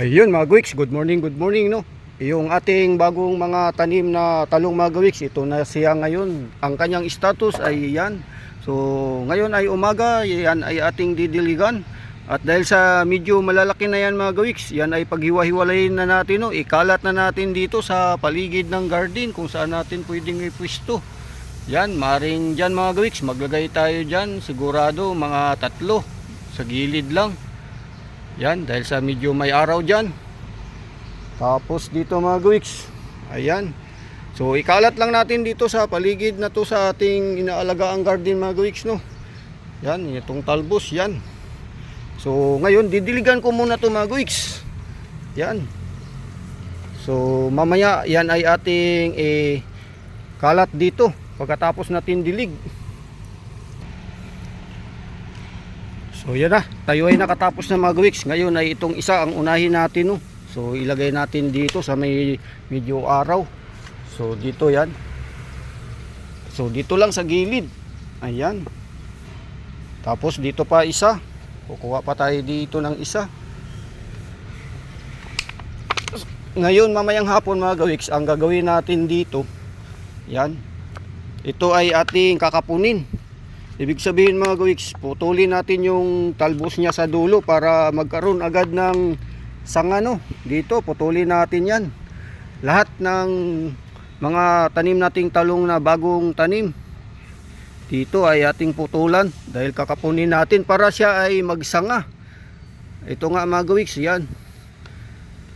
Ayun mga Gwiks, good morning, good morning no. Yung ating bagong mga tanim na talong mga Gwiks, ito na siya ngayon. Ang kanyang status ay yan. So ngayon ay umaga, yan ay ating didiligan. At dahil sa medyo malalaki na yan mga Gwiks, yan ay paghiwa-hiwalayin na natin no. Ikalat na natin dito sa paligid ng garden kung saan natin pwedeng ipwisto. Yan, maring dyan mga Gwiks, maglagay tayo dyan sigurado mga tatlo sa gilid lang. Yan, dahil sa medyo may araw dyan. Tapos dito mga guwiks. Ayan. So ikalat lang natin dito sa paligid na to sa ating inaalagaang garden mga guwiks no. Yan, itong talbos yan. So ngayon didiligan ko muna to mga guwiks. Yan. So mamaya yan ay ating eh, kalat dito pagkatapos natin dilig. So yan na, tayo ay nakatapos na mga weeks. Ngayon ay itong isa ang unahin natin no. So ilagay natin dito sa may medyo araw. So dito yan. So dito lang sa gilid. Ayan. Tapos dito pa isa. Kukuha pa tayo dito ng isa. Ngayon mamayang hapon mga gawiks, ang gagawin natin dito, yan. Ito ay ating kakapunin. Ibig sabihin mga gawiks, putulin natin yung talbos niya sa dulo para magkaroon agad ng sangano. Dito, putulin natin yan. Lahat ng mga tanim nating talong na bagong tanim. Dito ay ating putulan dahil kakapunin natin para siya ay magsanga. Ito nga mga gawiks, yan.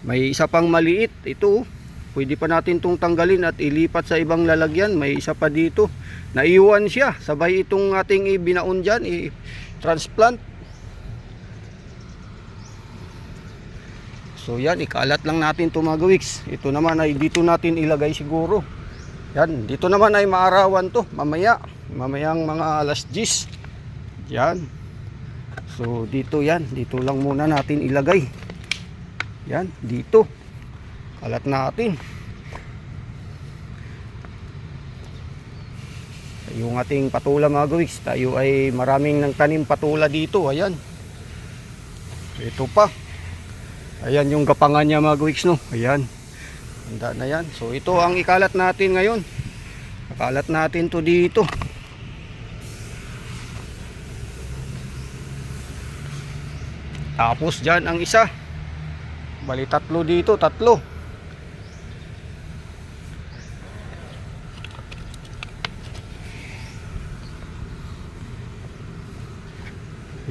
May isa pang maliit. Ito, oh. Pwede pa natin itong tanggalin at ilipat sa ibang lalagyan. May isa pa dito. Naiwan siya. Sabay itong ating ibinaon dyan, i-transplant. So yan, ikalat lang natin ito mga gawiks. Ito naman ay dito natin ilagay siguro. Yan, dito naman ay maarawan to mamaya. Mamayang mga alas 10. Yan. So dito yan, dito lang muna natin ilagay. Yan, dito. Kalat natin. Yung ating patula mga gawiks, tayo ay maraming ng tanim patula dito. Ayan. Ito pa. Ayan yung gapangan niya mga gawiks no. Ayan. Handa na yan. So ito ang ikalat natin ngayon. Ikalat natin to dito. Tapos dyan ang isa. Bali tatlo dito, tatlo.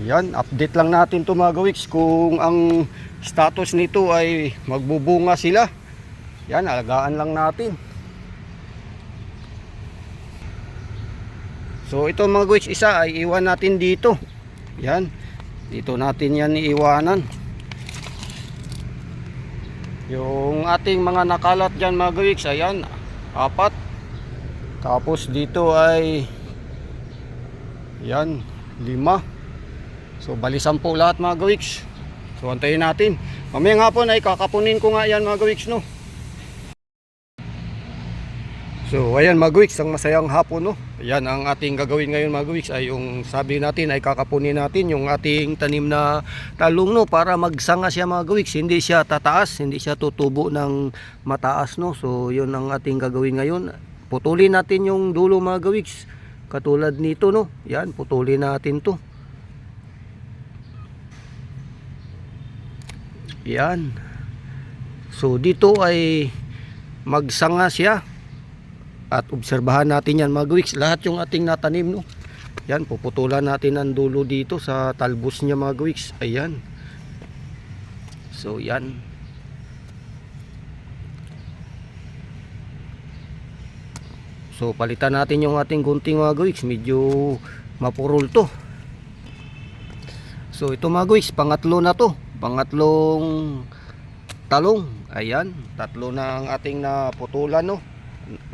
Yan, update lang natin to mga gawiks kung ang status nito ay magbubunga sila. Yan, alagaan lang natin. So ito mga gawiks, isa ay iwan natin dito. Yan, dito natin yan iiwanan. Yung ating mga nakalat dyan mga gawiks, ayan, apat. Tapos dito ay, yan, lima. So bali sampu lahat mga gawiks. So antayin natin. Mamaya nga po ay kakapunin ko nga yan mga gawiks no. So ayan mga gawiks, ang masayang hapon no. Ayan ang ating gagawin ngayon mga gawiks ay yung sabi natin ay kakapunin natin yung ating tanim na talong no para magsanga siya mga gawiks. Hindi siya tataas, hindi siya tutubo ng mataas no. So yun ang ating gagawin ngayon. Putulin natin yung dulo mga gawiks. Katulad nito no. Yan, putulin natin to. Yan. So dito ay magsanga siya. At obserbahan natin yan mga gawiks. Lahat yung ating natanim no. Yan, puputulan natin ang dulo dito sa talbos niya mga gawiks. Ayan. So yan. So palitan natin yung ating gunting mga gawiks. Medyo mapurol to. So ito mga guys, pangatlo na to. Pangatlong talong. Ayan, tatlo na ang ating naputulan no.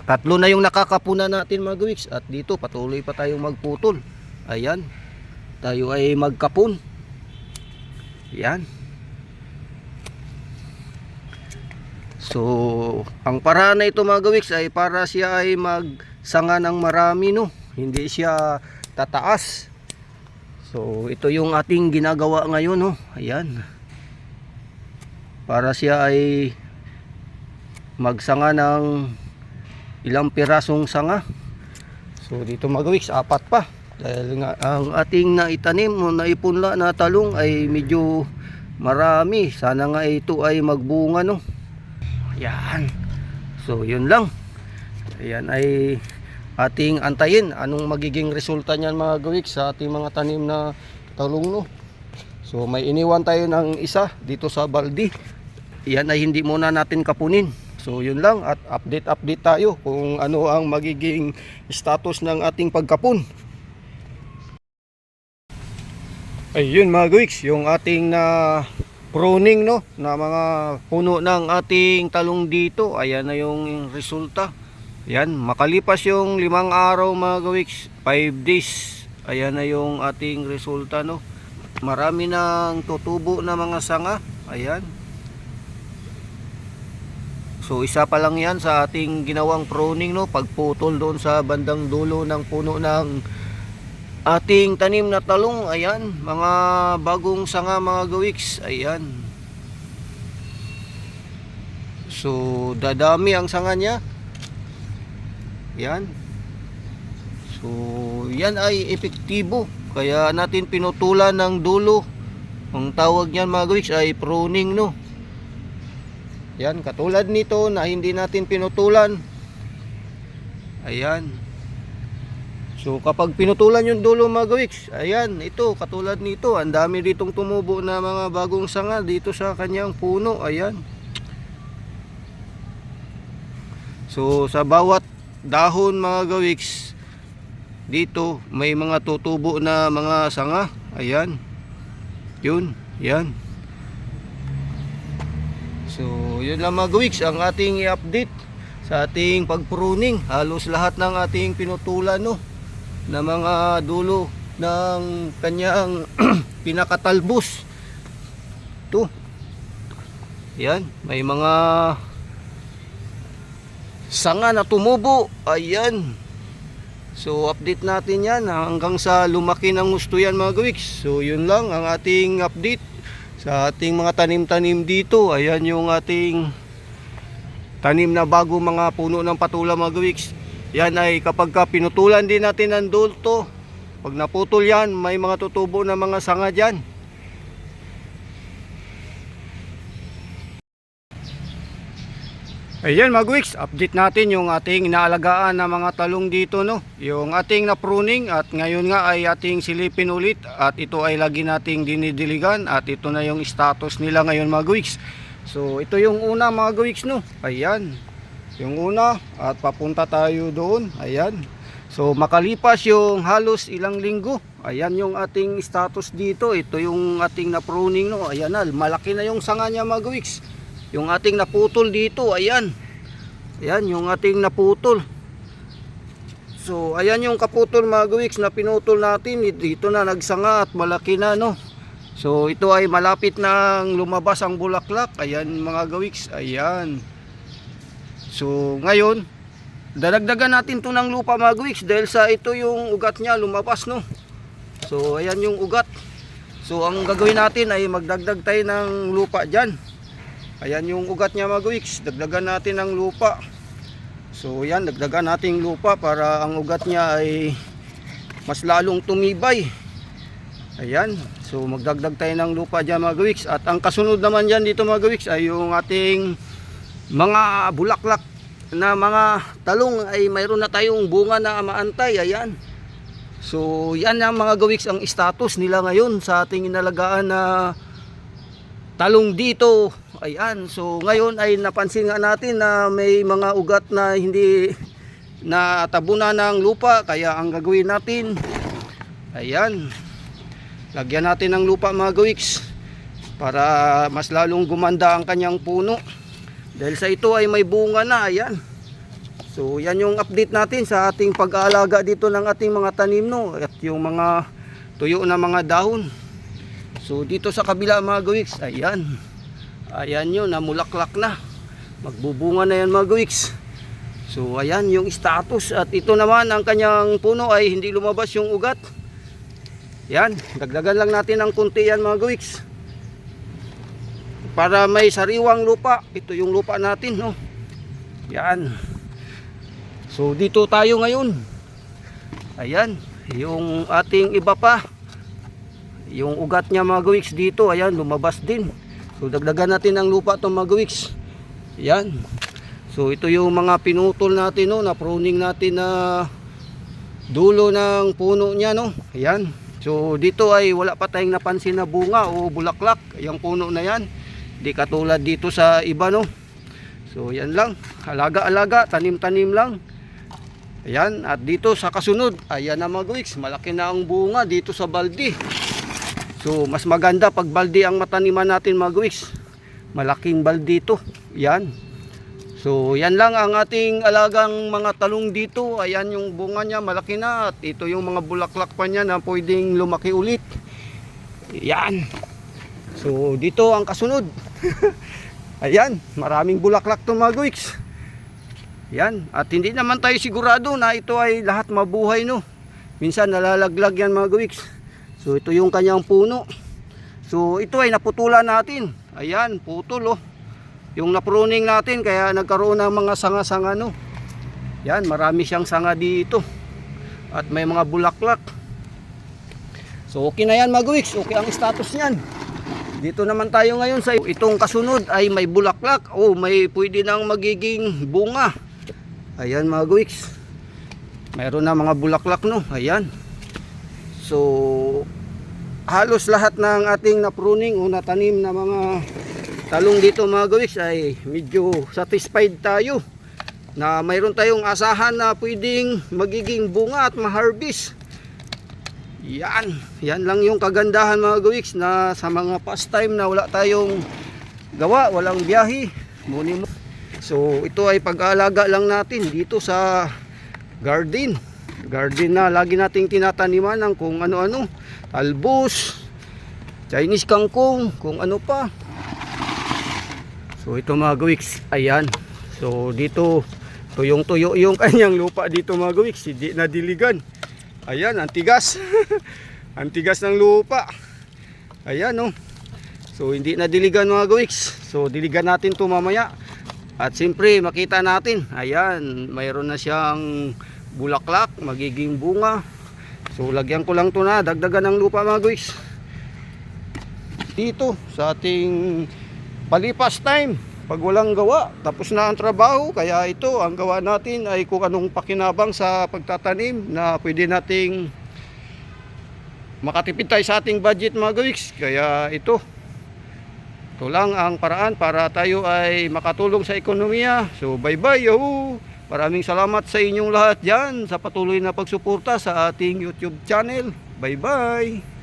Tatlo na yung nakakapuna natin mga guys. At dito patuloy pa tayong magputol. Ayan. Tayo ay magkapun. Ayan. So, ang paraan na ito mga gawiks ay para siya ay magsanga ng marami no. Hindi siya tataas. So, ito yung ating ginagawa ngayon, no. Ayan. Para siya ay magsanga ng ilang pirasong sanga. So dito mga gawiks, apat pa. Dahil nga ang ating naitanim o naipunla na talong ay medyo marami. Sana nga ito ay magbunga no. Yan. So yun lang. Ayan ay ating antayin anong magiging resulta niyan mga gawiks sa ating mga tanim na talong no. So may iniwan tayo ng isa dito sa baldi. Yan ay hindi muna natin kapunin. So yun lang at update update tayo kung ano ang magiging status ng ating pagkapun. Ayun mga guwiks, yung ating na pruning no na mga puno ng ating talong dito. Ayan na yung resulta. Ayan, makalipas yung limang araw mga gawiks, 5 days. Ayan na yung ating resulta no. Marami nang tutubo na mga sanga. Ayan. So isa pa lang yan sa ating ginawang pruning no, pagputol doon sa bandang dulo ng puno ng ating tanim na talong. Ayan, mga bagong sanga mga gawiks. Ayan. So dadami ang sanga niya. Yan. So yan ay epektibo. Kaya natin pinutulan ng dulo. Ang tawag niyan mga gawiks ay pruning no. Yan, katulad nito na hindi natin pinutulan. Ayan. So kapag pinutulan yung dulo mga gawiks, ayan, ito, katulad nito, ang dami ditong tumubo na mga bagong sanga dito sa kanyang puno, ayan. So sa bawat dahon mga gawiks, dito may mga tutubo na mga sanga, ayan. Yun, yan. So, yun lang mga gawiks ang ating i-update sa ating pagpruning. Halos lahat ng ating pinutulan no na mga dulo ng kanyang pinakatalbos. Ito. Yan, may mga sanga na tumubo. Ayan. So, update natin yan hanggang sa lumaki ng gusto yan mga gawiks. So, yun lang ang ating update sa ating mga tanim-tanim dito ayan yung ating tanim na bago mga puno ng patula mga gawiks yan ay kapag ka pinutulan din natin ng dulto pag naputol yan may mga tutubo na mga sanga dyan Ayan mga Gwiks, update natin yung ating inaalagaan na mga talong dito no. Yung ating na pruning at ngayon nga ay ating silipin ulit at ito ay lagi nating dinidiligan at ito na yung status nila ngayon mga Gwiks. So ito yung una mga Gwiks no. Ayan. Yung una at papunta tayo doon. Ayan. So makalipas yung halos ilang linggo. Ayan yung ating status dito. Ito yung ating na pruning no. Ayan na, malaki na yung sanga niya mga Gwiks. Yung ating naputol dito, ayan. Ayan, yung ating naputol. So, ayan yung kaputol mga gawiks na pinutol natin. Dito na nagsanga at malaki na, no? So, ito ay malapit nang lumabas ang bulaklak. Ayan mga gawiks, ayan. So, ngayon, dadagdagan natin to ng lupa mga gawiks dahil sa ito yung ugat niya lumabas, no? So, ayan yung ugat. So, ang gagawin natin ay magdagdag tayo ng lupa dyan. Ayan yung ugat niya mga gawiks. Dagdagan natin ng lupa. So yan, dagdagan natin lupa para ang ugat niya ay mas lalong tumibay. Ayan. So magdagdag tayo ng lupa dyan mga gawiks. At ang kasunod naman dyan dito mga gawiks ay yung ating mga bulaklak na mga talong ay mayroon na tayong bunga na maantay. Ayan. So yan ang mga gawiks ang status nila ngayon sa ating inalagaan na talong dito. Ayan, so ngayon ay napansin nga natin na may mga ugat na hindi na tabunan ng lupa kaya ang gagawin natin ayan lagyan natin ng lupa mga gawiks para mas lalong gumanda ang kanyang puno. Dahil sa ito ay may bunga na ayan. So yan yung update natin sa ating pag-aalaga dito ng ating mga tanim no? At yung mga tuyo na mga dahon so dito sa kabila mga gawiks ayan ayan yun namulaklak na magbubunga na yan mga gawiks so ayan yung status at ito naman ang kanyang puno ay hindi lumabas yung ugat yan dagdagan lang natin ng kunti yan mga gawiks para may sariwang lupa. Ito yung lupa natin, no. Yan. So dito tayo ngayon. Ayan, yung ating iba pa. Yung ugat niya mga gawiks dito, ayan, lumabas din. So dagdagan natin ang lupa itong mga gawiks. Ayan. So ito yung mga pinutol natin no, na pruning natin na dulo ng puno niya no. Ayan. So dito ay wala pa tayong napansin na bunga o bulaklak. Yung puno na yan. Di katulad dito sa iba no. So yan lang. Alaga-alaga, tanim-tanim lang. Ayan. At dito sa kasunod, ayan na mga gawiks. Malaki na ang bunga dito sa baldi. So mas maganda pag baldi ang mataniman natin mga gawiks. Malaking baldi ito. Yan. So yan lang ang ating alagang mga talong dito. Ayan yung bunga niya malaki na at ito yung mga bulaklak pa niya na pwedeng lumaki ulit. Yan. So dito ang kasunod. Ayan, maraming bulaklak to mga guwiks. Yan, at hindi naman tayo sigurado na ito ay lahat mabuhay no. Minsan nalalaglag yan mga guwiks. So ito yung kanyang puno. So ito ay naputulan natin. Ayan, putol oh. Yung napruning natin kaya nagkaroon ng mga sanga-sanga no. Yan marami siyang sanga dito. At may mga bulaklak. So okay na yan magwiks okay ang status niyan. Dito naman tayo ngayon sa itong kasunod ay may bulaklak. Oh may pwede nang magiging bunga. Ayan mga gwiks mayroon na mga bulaklak no. Ayan so halos lahat ng ating napruning o natanim na mga talong dito mga gawiks ay medyo satisfied tayo na mayroon tayong asahan na pwedeng magiging bunga at ma-harvest. Yan. Yan lang yung kagandahan mga gawiks na sa mga pastime na wala tayong gawa walang biyahe so ito ay pag-aalaga lang natin dito sa garden garden na lagi nating tinataniman ng kung ano-ano talbos Chinese kangkong kung ano pa So ito mga gawiks, ayan. So dito tuyong tuyo yung kanyang lupa dito mga gawiks, hindi na diligan. Ayan, ang tigas. ang tigas ng lupa. Ayan no. So hindi na diligan mga gawiks. So diligan natin to mamaya. At siyempre makita natin, ayan, mayroon na siyang bulaklak, magiging bunga. So lagyan ko lang to na, dagdagan ng lupa mga gawiks. Dito sa ating palipas time pag walang gawa tapos na ang trabaho kaya ito ang gawa natin ay kung anong pakinabang sa pagtatanim na pwede nating makatipid tayo sa ating budget mga gawiks kaya ito ito lang ang paraan para tayo ay makatulong sa ekonomiya so bye bye yahoo maraming salamat sa inyong lahat dyan sa patuloy na pagsuporta sa ating youtube channel. Bye bye